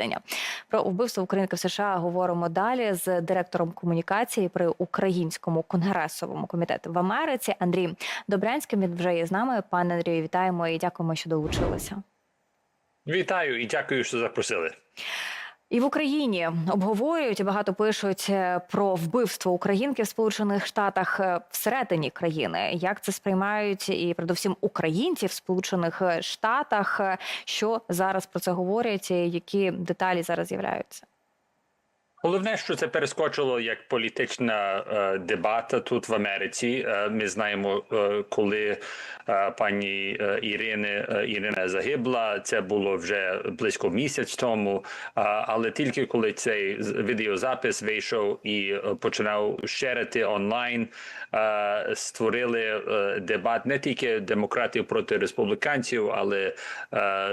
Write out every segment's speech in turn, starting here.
відстання. Про вбивство українки в США говоримо далі з директором комунікації при українському конгресовому комітеті в Америці Андрієм Добрянським. Він вже є з нами. Пане Андрію, вітаємо і дякуємо, що долучилися. Вітаю і дякую, що запросили. І в Україні обговорюють і багато пишуть е, про вбивство українки в Сполучених Штатах е, всередині країни. Як це сприймають і передусім українці в Сполучених е, Штатах? Що зараз про це говорять? Які деталі зараз з'являються? Головне, що це перескочило як політична е, дебата тут в Америці. Е, ми знаємо, е, коли е, пані е, Ірини е, Ірина загибла. Це було вже близько місяць тому. Але тільки коли цей відеозапис вийшов і починав шерити онлайн, створили дебат не тільки демократів проти республіканців, але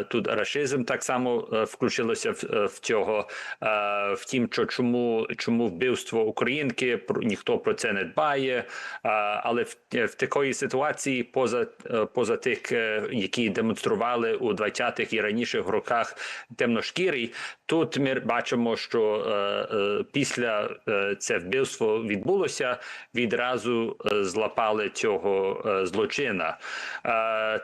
тут рашизм так само включилося в, в цього. Втім, що чому чому вбивство українки ніхто про це не дбає. Але в, в такої ситуації, поза е, поза тих, е, які демонстрували у 20-х і раніших роках темношкірі, тут ми бачимо, що е, після це вбивство відбулося, відразу злапали цього злочина.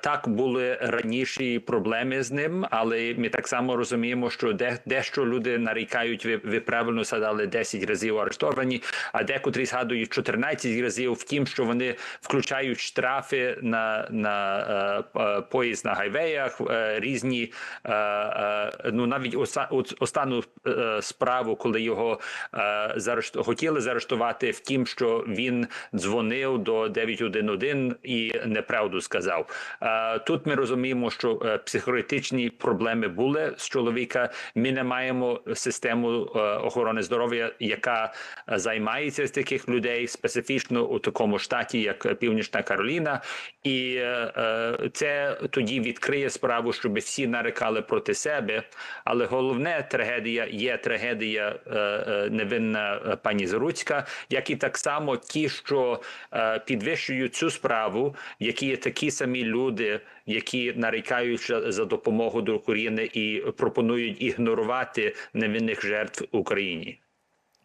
Так були раніші проблеми з ним, але ми так само розуміємо, що дещо люди нарікають, ви, ви правильно сказали, 10 разів арештовані, а декотрі згадують 14 разів. Втім, що вони включають штрафи на, на е, е, поїзд на гайвеях, е, різні е, е, ну навіть оса, останню е, справу, коли його е, заарешт... хотіли заарештувати, втім, що він дзвонив до 911 і неправду сказав. Е, Тут ми розуміємо, що е, психологічні проблеми були з чоловіка. Ми не маємо систему е, охорони здоров'я, яка е, займається з таких людей специфічно у такому штаті, як Північна Кароліна, і е, е, це тоді відкриє справу, щоб всі нарекали проти себе. Але головне трагедія є трагедія невинна пані Заруцька, як і так само ті, що підвищують цю справу, які є такі самі люди, які нарікають за- допомогу до України і пропонують ігнорувати невинних жертв Україні.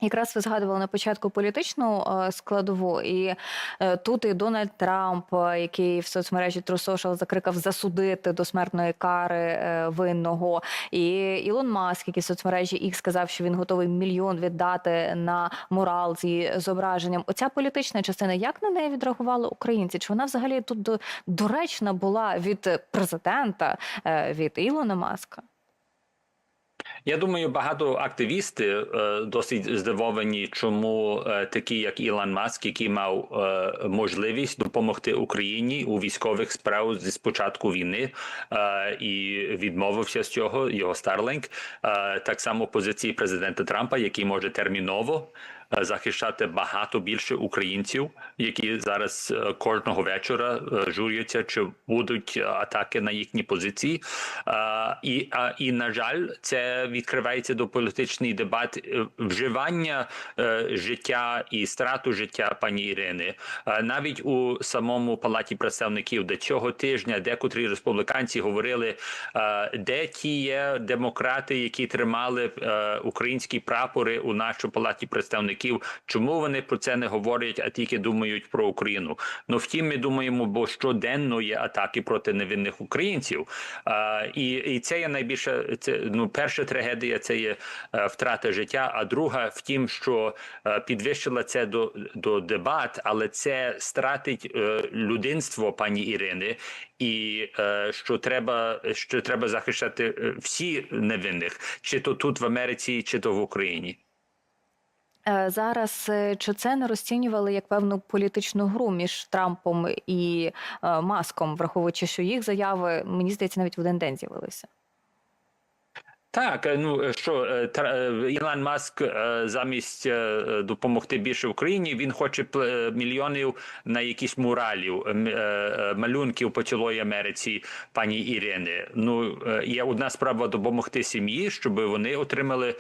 Якраз ви згадували на початку політичну е, складову, і е, тут і Дональд Трамп, е, який в соцмережі True Social закликав засудити до смертної кари винного, і Ілон Маск, який в соцмережі X сказав, що він готовий мільйон віддати на мурал зі зображенням. Оця політична частина, як на неї відреагували українці? Чи вона взагалі тут доречна була від президента, від Ілона Маска? Я думаю, багато активісти е, досить здивовані, чому е, такі, як Ілон Маск, який мав е, можливість допомогти Україні у військових справах зі спочатку війни і відмовився з цього його Starlink. Так само позиції президента Трампа, який може терміново. Е, Захищати багато більше українців, які зараз е, кожного вечора е, журяться, чи будуть атаки на їхні позиції, і і на жаль, це відкривається до політичний дебат вживання життя і страту життя пані Ірини. Навіть у самому палаті представників до цього тижня декотрі республіканці говорили, де ті є демократи, які тримали українські прапори у нашій палаті представників. Чому вони про це не говорять, а тільки думають про Україну? Ну втім, ми думаємо, бо щоденно є атаки проти невинних українців. Е, і, і це є найбільша це ну перша трагедія це є е, втрата життя. А друга в тім, що е, підвищила це до, до дебат, але це стратить е, людинство пані Ірини, і е, що треба, що треба захищати всі невинних, чи то тут в Америці, чи то в Україні. Е, Зараз е, чи це не розцінювали як певну політичну гру між Трампом і е, Маском, враховуючи, що їх заяви, мені здається, навіть в один день з'явилися. Так, е, ну е, що е, Ілон Маск замість допомогти більше Україні, він хоче мільйонів на якісь муралів, малюнків по цілої Америці пані Ірини. Ну є одна справа допомогти сім'ї, щоб вони отримали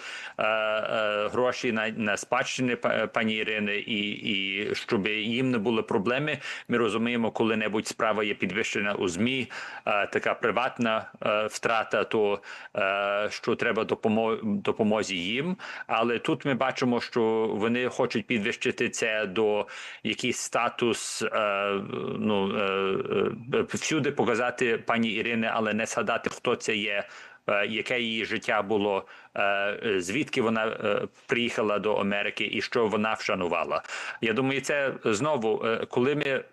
гроші на, на спадщини па- пані Ірини, і, і щоб їм не були проблеми. Ми розуміємо, коли-небудь справа є підвищена у змі, така приватна втрата, то що треба допомо- допомозі їм. Але тут ми бачимо, що вони хочуть підвищити це до якийсь статус, е, ну е, е, всюди показати пані Ірини, але не згадати, хто це є. Е, Яке її життя було, е, звідки вона е, приїхала до Америки і що вона вшанувала? Я думаю, це знову, коли ми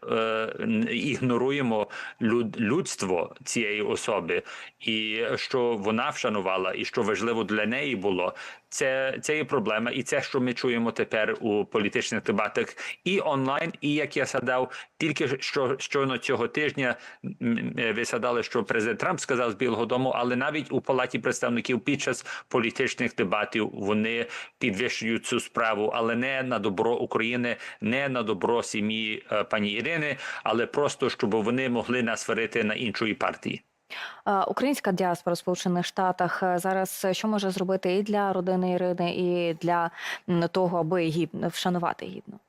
ігноруємо люд- людство цієї особи, і що вона вшанувала, і що важливо для неї було, це, це є проблема, і це, що ми чуємо тепер у політичних дебатах, і онлайн, і як я згадав, тільки що щойно цього тижня ви згадали, що президент Трамп сказав з Білого Дому, але навіть у палаті представників під час політичних дебатів вони підвищують цю справу, але не на добро України, не на добро сім'ї е, пані Ірини, але просто щоб вони могли насварити на іншої партії. Е, Українська діаспора в Сполучених Штатах е, зараз що може зробити і для родини Ірини, і для того, аби її вшанувати гідно?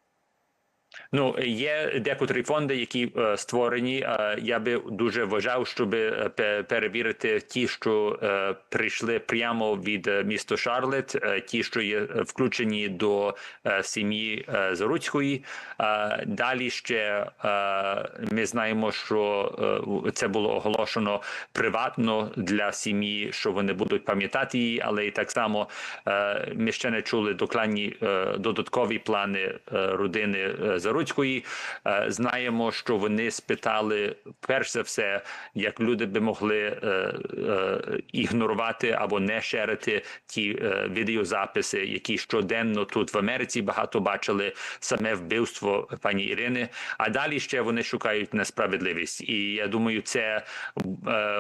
Ну є декотрі фонди, які е, створені. Е, я би дуже вважав, щоб е, перевірити ті, що е, прийшли прямо від е, міста Шарлет, е, ті, що є е, включені до е, сім'ї е, Заруцької. Е, далі ще е, ми знаємо, що е, це було оголошено приватно для сім'ї, що вони будуть пам'ятати її, але і так само е, ми ще не чули докладні е, додаткові плани е, родини е, Заруцької. Е, Знаємо, що вони спитали перш за все, як люди би могли е, е, ігнорувати або не шерити ті відеозаписи, які щоденно тут в Америці багато бачили саме вбивство пані Ірини. А далі ще вони шукають несправедливість. І я думаю, це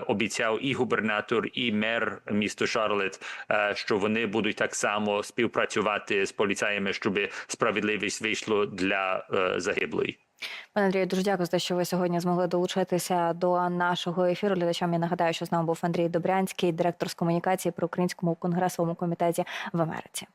обіцяв і губернатор, і мер міста Шарлет, що вони будуть так само співпрацювати з поліцаями, щоб справедливість вийшло для загиблої. Пане Андрію, дуже дякую за те, що ви сьогодні змогли долучитися до нашого ефіру. Глядачам я нагадаю, що з нами був Андрій Добрянський, директор з комунікації при Українському конгресовому комітеті в Америці.